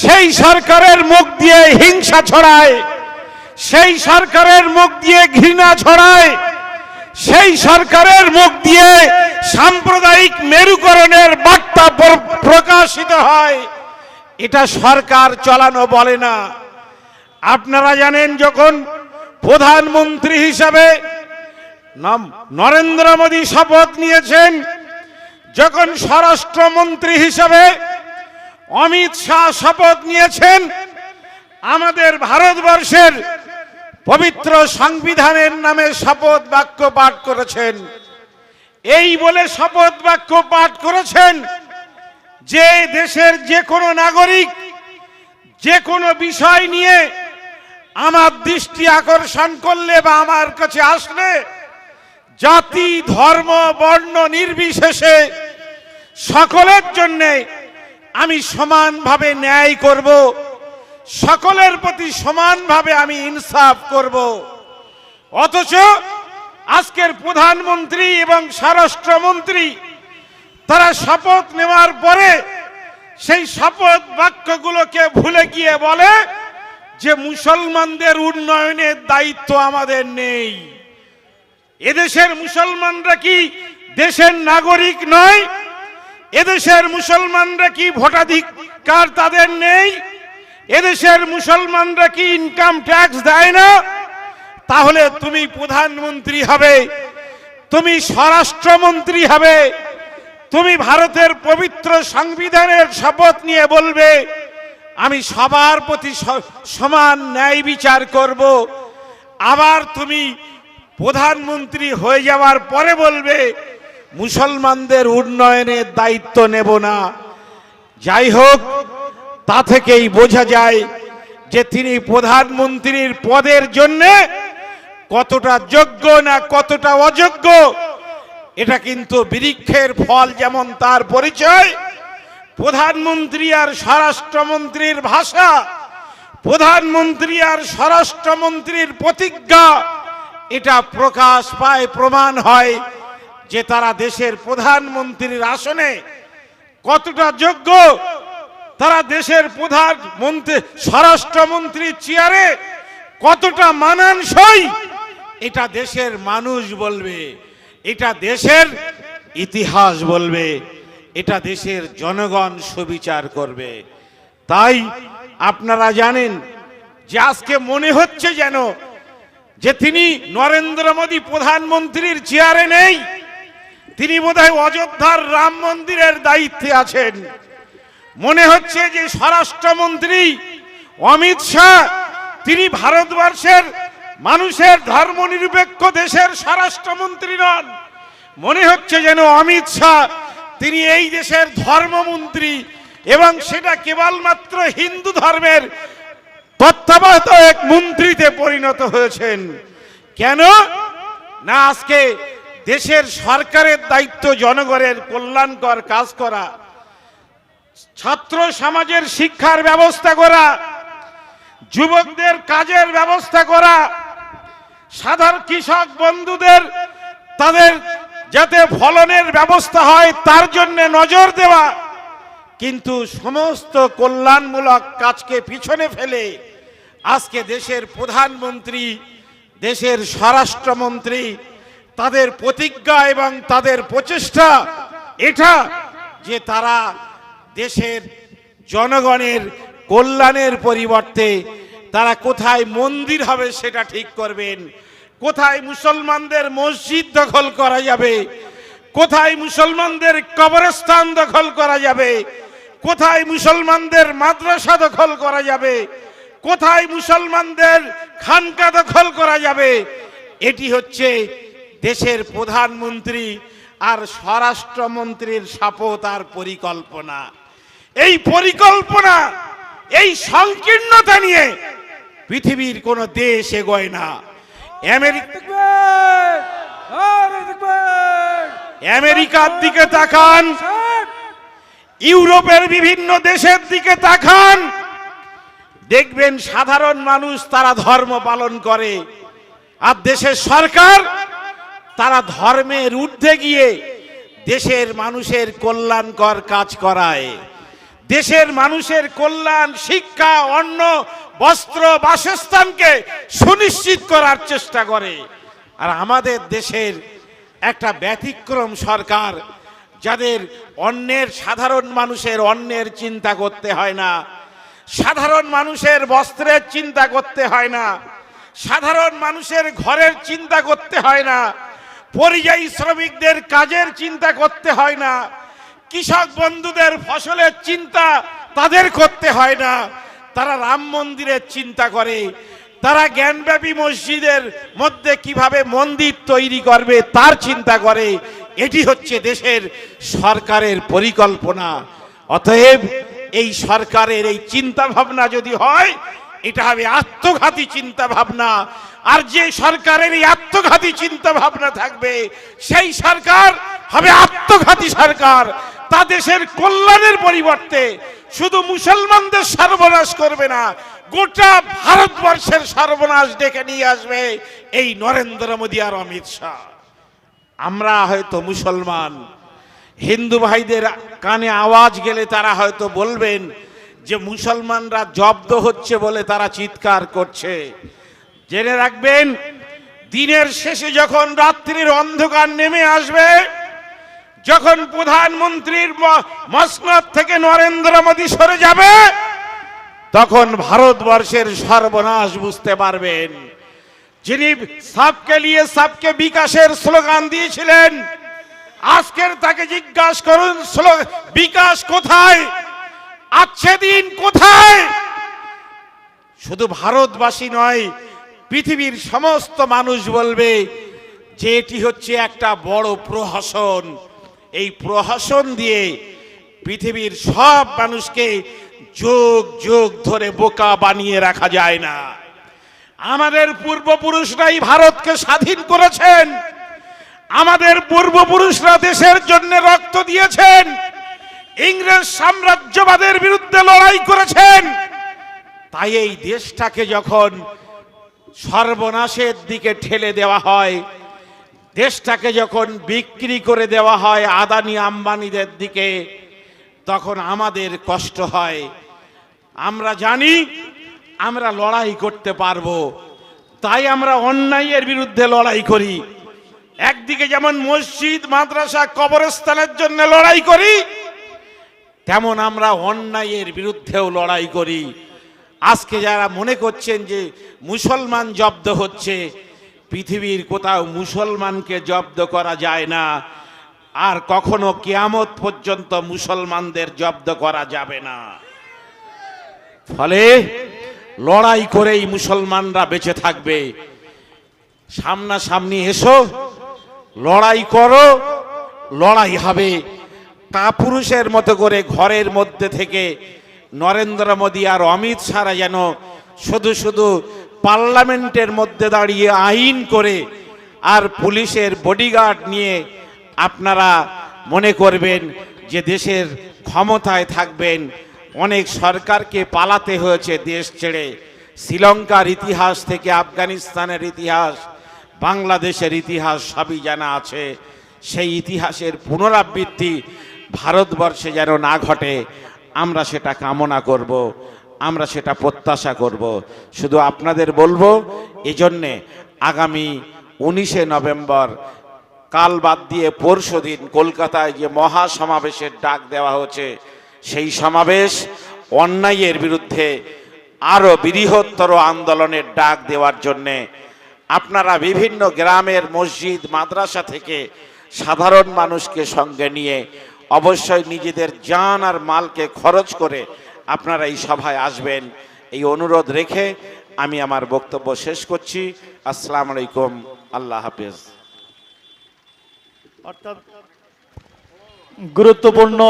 সেই সরকারের মুখ দিয়ে হিংসা ছড়ায়, সেই সরকারের মুখ দিয়ে ঘৃণা ছড়ায়, সেই সরকারের মুখ দিয়ে সাম্প্রদায়িক মেরুকরণের বার্তা প্রকাশিত হয়। এটা সরকার চালানো বলে না। আপনারা জানেন যখন প্রধানমন্ত্রী হিসাবে নরেন্দ্র মোদী শপথ নিয়েছেন, যখন স্বরাষ্ট্রমন্ত্রী হিসাবে অমিত শাহ শপথ নিয়েছেন আমাদের ভারতবর্ষের পবিত্র সংবিধানের নামে শপথ বাক্য পাঠ করেছেন। এই বলে শপথ বাক্য পাঠ করেছেন যে দেশের যে কোনো নাগরিক যে কোনো বিষয় নিয়ে আমার দৃষ্টি আকর্ষণ করলে বা আমার কাছে আসলে জাতি, ধর্ম, বর্ণ নির্বিশেষে সকলের জন্যে আমি সমানভাবে ন্যায় করব। সকলের প্রতি সমানভাবে আমি ইনসাফ করব। অথচ আজকের প্রধানমন্ত্রী এবং স্বরাষ্ট্রমন্ত্রী, তারা শপথ নেওয়ার পরে সেই শপথ বাক্যগুলোকে ভুলে গিয়ে বলে যে মুসলমানদের উন্নয়নের দায়িত্ব আমাদের নেই। এদেশের মুসলমানরা কি দেশের নাগরিক নয়? এদেশের মুসলমানরা কি ভোটাধিকার তাদের নেই? এদেশের মুসলমানরা কি ইনকাম ট্যাক্স দেয় না? তাহলে তুমি প্রধানমন্ত্রী হবে, তুমি স্বরাষ্ট্রমন্ত্রী হবে, তুমি ভারতের পবিত্র সংবিধানের শপথ নিয়ে বলবে, আমি সবার প্রতি সমান ন্যায় বিচার করব। আবার তুমি প্রধানমন্ত্রী হয়ে যাওয়ার পরে বলবে মুসলমানদের উন্নয়নের দায়িত্ব নেব না। যাই হোক, তা থেকেই বোঝা যায় যে তিনি প্রধানমন্ত্রীর পদের জন্যে কতটা যোগ্য না কতটা অযোগ্য। এটা কিন্তু বৃক্ষের ফল যেমন তার পরিচয়, প্রধানমন্ত্রী আর স্বরাষ্ট্রমন্ত্রীর ভাষা, প্রধানমন্ত্রী আর স্বরাষ্ট্রমন্ত্রীর প্রতিজ্ঞা, এটা প্রকাশ পায়, প্রমাণ হয় যে তারা দেশের প্রধানমন্ত্রীর আসনে কতটা যোগ্য, তারা দেশের প্রধানমন্ত্রী স্বরাষ্ট্রমন্ত্রীর চেয়ারে কতটা মানানসই, এটা দেশের মানুষ বলবে, এটা দেশের ইতিহাস বলবে, এটা দেশের জনগণ সুবিচার করবে। তাই আপনারা জানেন যে আজকে মনে হচ্ছে যেন, যে তিনি নরেন্দ্র মোদী প্রধানমন্ত্রীর চেয়ারে নেই তিনি বোধহয় অযোধ্যার রাম মন্দিরের দায়িত্বে আছেন। মনে হচ্ছে যে স্বরাষ্ট্রমন্ত্রী অমিত শাহ, তিনি ভারতবর্ষের মানুষের ধর্মনিরপেক্ষ দেশের স্বরাষ্ট্রমন্ত্রী নন। মনে হচ্ছে যেন অমিত শাহ, তিনি এই দেশের ধর্মমন্ত্রী এবং সেটা কেবলমাত্র হিন্দু ধর্মের তত্ত্বাবধায়ক এক মন্ত্রীতে পরিণত হয়েছেন। কেন? না আজকে দেশের সরকারের দায়িত্ব জনগণের কল্যাণকর কাজ করা, ছাত্র সমাজের শিক্ষার ব্যবস্থা করা, যুবকদের কাজের ব্যবস্থা করা, সাধারণ কৃষক বন্ধুদের তাদের যাতে ফলনের ব্যবস্থা হয় তার জন্য নজর দেওয়া, কিন্তু সমস্ত কল্যাণমূলক কাজকে পিছনে ফেলে আজকে দেশের প্রধানমন্ত্রী, দেশের স্বরাষ্ট্রমন্ত্রী তাদের প্রতিজ্ঞা এবং তাদের প্রচেষ্টা এটা যে তারা দেশের জনগণের কল্যাণের পরিবর্তে তারা কোথায় মন্দির হবে সেটা ঠিক করবেন, কোথায় মুসলমানদের মসজিদ দখল করা যাবে, কোথায় মুসলমানদের কবরস্থান দখল করা যাবে, কোথায় মুসলমানদের মাদ্রাসা দখল করা যাবে, কোথায় মুসলমানদের খানকা দখল করা যাবে, এটি হচ্ছে দেশের প্রধানমন্ত্রী আর স্বরাষ্ট্রমন্ত্রীর শপথ আর পরিকল্পনা। এই পরিকল্পনা, এই সংকীর্ণতা নিয়ে পৃথিবীর কোন দেশ এগোয় না। আমেরিকার দিকে তাকান। ইউরোপের বিভিন্ন দেশের দিকে তাকান। দেখবেন সাধারণ মানুষ তারা ধর্ম পালন করে। আর দেশের সরকার তারা ধর্মের ঊর্ধ্বে গিয়ে দেশের মানুষের কল্যাণকর কাজ করায়। দেশের মানুষের কল্যাণ, শিক্ষা, অন্ন, বস্ত্র, বাসস্থানকে সুনিশ্চিত করার চেষ্টা করে। আর আমাদের দেশের একটা ব্যতিক্রম সরকার, যাদের অন্যের সাধারণ মানুষের অন্যের চিন্তা করতে হয় না, সাধারণ মানুষের বস্ত্রের চিন্তা করতে হয় না, সাধারণ মানুষের ঘরের চিন্তা করতে হয় না পরিযায়ী শ্রমিকদের কাজের চিন্তা করতে হয় না। কৃষক বন্ধুদের ফসলের চিন্তা তাদের করতে হয় না। তারা রাম মন্দিরের চিন্তা করে। তারা জ্ঞানব্যাপী মসজিদের মধ্যে কীভাবে মন্দির তৈরি করবে তার চিন্তা করে। এটি হচ্ছে দেশের সরকারের পরিকল্পনা। অতএব এই সরকারের এই চিন্তা ভাবনা যদি হয় এটা হবে আত্মঘাতী চিন্তা ভাবনা আর যে সরকারের এই আত্মঘাতী চিন্তা ভাবনা থাকবে, সেই সরকার হবে আত্মঘাতী সরকার। তা দেশের কল্যাণের পরিবর্তে শুধু মুসলমানদের সর্বনাশ করবে না, গোটা ভারতবর্ষের সর্বনাশ ডেকে নিয়ে আসবে এই নরেন্দ্র মোদী আর অমিত শাহ। আমরা হয়তো মুসলমান, হিন্দু ভাইদের কানে আওয়াজ গেলে তারা হয়তো বলবেন যে মুসলমানরা জব্দ হচ্ছে বলে তারা চিৎকার করছে। জেনে রাখবেন, দিনের শেষে যখন রাত্রির অন্ধকার নেমে আসবে, যখন প্রধানমন্ত্রীর মসনদ থেকে নরেন্দ্র মোদী সরে যাবে, তখন ভারতবর্ষের সর্বনাশ বুঝতে পারবেন। যিনি সাবকে নিয়ে সাবকে বিকাশের স্লোগান দিয়েছিলেন, আজকের তাকে জিজ্ঞাসা করুন বিকাশ কোথায়? আছে দিন কোথায়? শুধু ভারতবাসী নয়, পৃথিবীর সমস্ত মানুষ বলবে যে এটি হচ্ছে একটা বড় প্রহসন। এই প্রহসন দিয়ে পৃথিবীর সব মানুষকে যোগ যোগ ধরে বোকা বানিয়ে রাখা যায় না। আমাদের পূর্বপুরুষরাই ভারতকে স্বাধীন করেছেন। আমাদের পূর্বপুরুষরা দেশের জন্য রক্ত দিয়েছেন। ইংরেজ সাম্রাজ্যবাদের বিরুদ্ধে লড়াই করেছেন। তাই এই দেশটাকে যখন সর্বনাশের দিকে ঠেলে দেওয়া হয়, দেশটাকে যখন বিক্রি করে দেওয়া হয় আদানি আম্বানিদের দিকে, তখন আমাদের কষ্ট হয়। আমরা জানি আমরা লড়াই করতে পারব, তাই আমরা অন্যায়ের বিরুদ্ধে লড়াই করি। একদিকে যেমন মসজিদ, মাদ্রাসা, কবরস্থানের জন্য লড়াই করি তেমন আমরা অন্যায়ের বিরুদ্ধেও লড়াই করি। আজকে যারা মনে করছেন যে মুসলমান জব্দ হচ্ছে, পৃথিবীর কোথাও মুসলমানকে জব্দ করা যায় না। আর কখনো কেয়ামত পর্যন্ত মুসলমানদের জব্দ করা যাবে না। ফলে লড়াই করেই মুসলমানরা বেঁচে থাকবে। সামনাসামনি এসো, লড়াই করো, লড়াই হবে। তা পুরুষের মতো করে ঘরের মধ্যে থেকে নরেন্দ্র মোদী আর অমিত শাহরা যেন শুধু শুধু পার্লামেন্টের মধ্যে দাঁড়িয়ে আইন করে আর পুলিশের বডিগার্ড নিয়ে আপনারা মনে করবেন যে দেশের ক্ষমতায় থাকবেন। অনেক সরকারকে পালাতে হয়েছে দেশ ছেড়ে। শ্রীলঙ্কার ইতিহাস থেকে আফগানিস্তানের ইতিহাস, বাংলাদেশের ইতিহাস সবই জানা আছে। সেই ইতিহাসের পুনরাবৃত্তি ভারতবর্ষে যেন না ঘটে, আমরা সেটা কামনা করব, আমরা সেটা প্রত্যাশা করব। শুধু আপনাদের বলব, এজন্যে আগামী উনিশে নভেম্বর কাল বাদ দিয়ে পরশু দিন কলকাতায় যে মহা সমাবেশের ডাক দেওয়া হচ্ছে, সেই সমাবেশ অন্যায়ের বিরুদ্ধে আরও বৃহত্তর আন্দোলনের ডাক দেওয়ার জন্যে আপনারা বিভিন্ন গ্রামের মসজিদ, মাদ্রাসা থেকে সাধারণ মানুষকে সঙ্গে নিয়ে অবশ্যই নিজেদের জান আর মালকে খরচ করে আপনারা এই সভায় আসবেন। এই অনুরোধ রেখে আমি আমার বক্তব্য শেষ করছি। আসসালাম আলাইকুম। আল্লাহ হাফেজ। অর্থাৎ গুরুত্বপূর্ণ